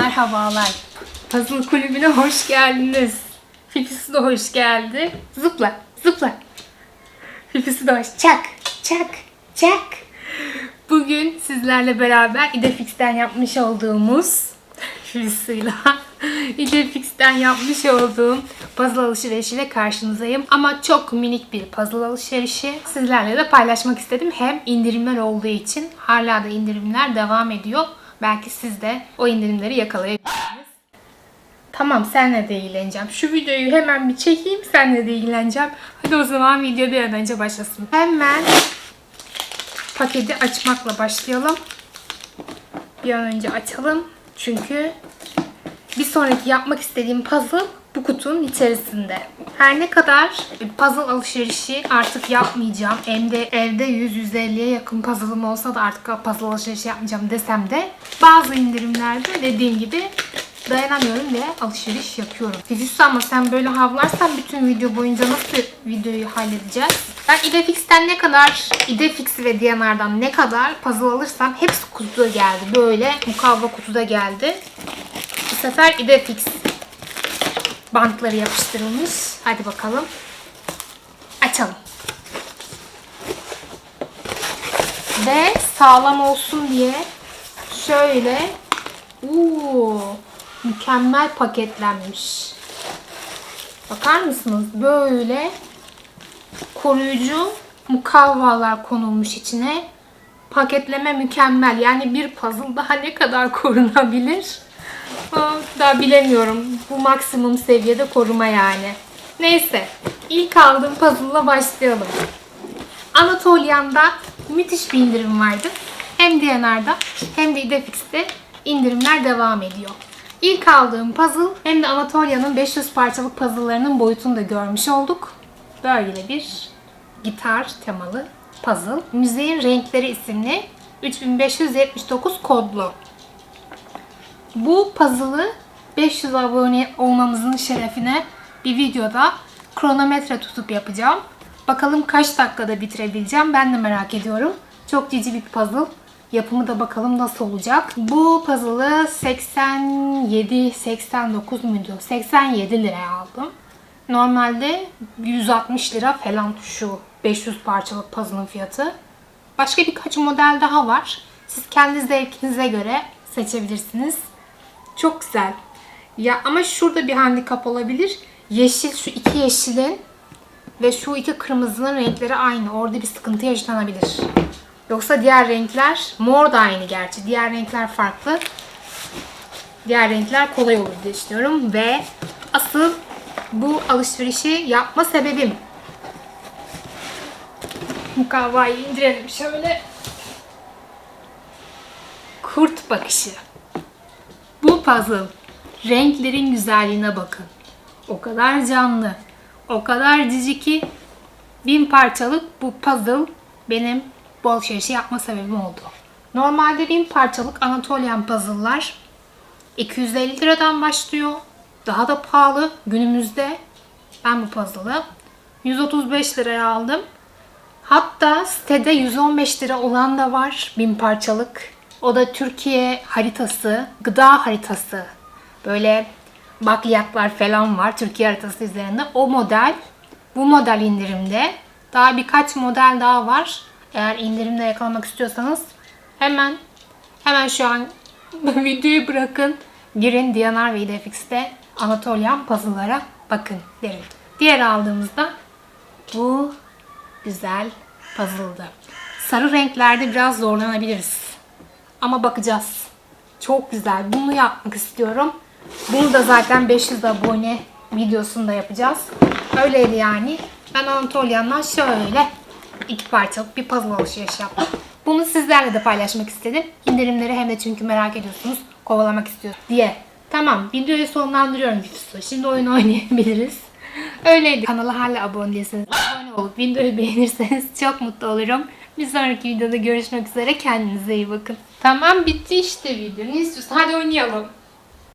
merhabalar. Puzzle kulübüne hoş geldiniz. Fifisi de hoş geldi. Zıpla, zıpla. Fifisi de hoş. Çak, çak, çak. Bugün sizlerle beraber Idefix'ten yapmış olduğumuz Fifisi'yle Idefix'ten yapmış olduğum puzzle alışverişiyle karşınızdayım. Ama çok minik bir puzzle alışverişi. Sizlerle de paylaşmak istedim. Hem indirimler olduğu için hala da indirimler devam ediyor. Belki siz de o indirimleri yakalayabilirsiniz. Tamam senle de ilgileneceğim. Şu videoyu hemen bir çekeyim senle de ilgileneceğim. Hadi o zaman video bir an önce başlasın. Hemen paketi açmakla başlayalım. Bir an önce açalım. Çünkü bir sonraki yapmak istediğim puzzle bu kutunun içerisinde. Her ne kadar puzzle alışverişi artık yapmayacağım. Hem de evde 100-150'ye yakın puzzle'ım olsa da artık puzzle alışverişi yapmayacağım desem de bazı indirimlerde dediğim gibi dayanamıyorum ve alışveriş yapıyorum. Fiziksel ama sen böyle havlarsan bütün video boyunca nasıl videoyu halledeceğiz? Ben Idefix'ten ne kadar, Idefix ve Diyanar'dan ne kadar puzzle alırsam hepsi kutuda geldi. Böyle mukavva kutuda geldi. Bu sefer Idefix bantları yapıştırılmış. Hadi bakalım. Açalım. Ve sağlam olsun diye şöyle uuu mükemmel paketlenmiş. Bakar mısınız? Böyle koruyucu mukavvalar konulmuş içine. Paketleme mükemmel. Yani bir puzzle daha ne kadar korunabilir? Daha bilemiyorum. Bu maksimum seviyede koruma yani. Neyse. İlk aldığım puzzle'la başlayalım. Anatolian'da müthiş bir indirim vardı. Hem DNR'da hem de Idefix'te indirimler devam ediyor. İlk aldığım puzzle hem de Anatolia'nın 500 parçalık puzzle'larının boyutunu da görmüş olduk. Böyle bir gitar temalı puzzle. Müziğin Renkleri isimli 3579 kodlu. Bu puzzle'ı 500 abone olmamızın şerefine bir videoda kronometre tutup yapacağım. Bakalım kaç dakikada bitirebileceğim ben de merak ediyorum. Çok cici bir puzzle. Yapımı da bakalım nasıl olacak. Bu puzzle'ı 87-89 muydu? 87 liraya aldım. Normalde 160 lira falan şu 500 parçalık puzzle'ın fiyatı. Başka birkaç model daha var. Siz kendi zevkinize göre seçebilirsiniz. Çok güzel. Ya ama şurada bir handikap olabilir. Yeşil şu iki yeşilin ve şu iki kırmızının renkleri aynı. Orada bir sıkıntı yaşanabilir. Yoksa diğer renkler mor da aynı gerçi. Diğer renkler farklı. Diğer renkler kolay olur diye düşünüyorum ve asıl bu alışverişi yapma sebebim mukavvayı indirelim şöyle. Kurt bakışı. Puzzle. Renklerin güzelliğine bakın. O kadar canlı. O kadar cici ki bin parçalık bu puzzle benim bu alışverişi yapma sebebim oldu. Normalde bin parçalık Anatolian puzzle'lar 250 liradan başlıyor. Daha da pahalı günümüzde. Ben bu puzzle'ı 135 liraya aldım. Hatta sitede 115 lira olan da var bin parçalık. O da Türkiye haritası, gıda haritası. Böyle bakliyatlar falan var Türkiye haritası üzerinde. O model, bu model indirimde. Daha birkaç model daha var. Eğer indirimde yakalamak istiyorsanız hemen hemen şu an videoyu bırakın. Girin Diyanar ve Idefix'te Anatolian puzzle'lara bakın derim. Diğer aldığımızda bu güzel puzzle'dı. Sarı renklerde biraz zorlanabiliriz. Ama bakacağız. Çok güzel. Bunu yapmak istiyorum. Bunu da zaten 500 abone videosunda yapacağız. Öyleydi yani. Ben Anatolia'ndan şöyle iki parçalık bir puzzle alışveriş yaptım. Bunu sizlerle de paylaşmak istedim. İndirimleri hem de çünkü merak ediyorsunuz, kovalamak istiyorsunuz diye. Tamam, videoyu sonlandırıyorum Fifusu. Şimdi oyun oynayabiliriz. Öyleydi. Kanala hala abone değilseniz abone olup videoyu beğenirseniz çok mutlu olurum. Bir sonraki videoda görüşmek üzere. Kendinize iyi bakın. Tamam bitti işte video. Ne istiyorsun? Hadi oynayalım.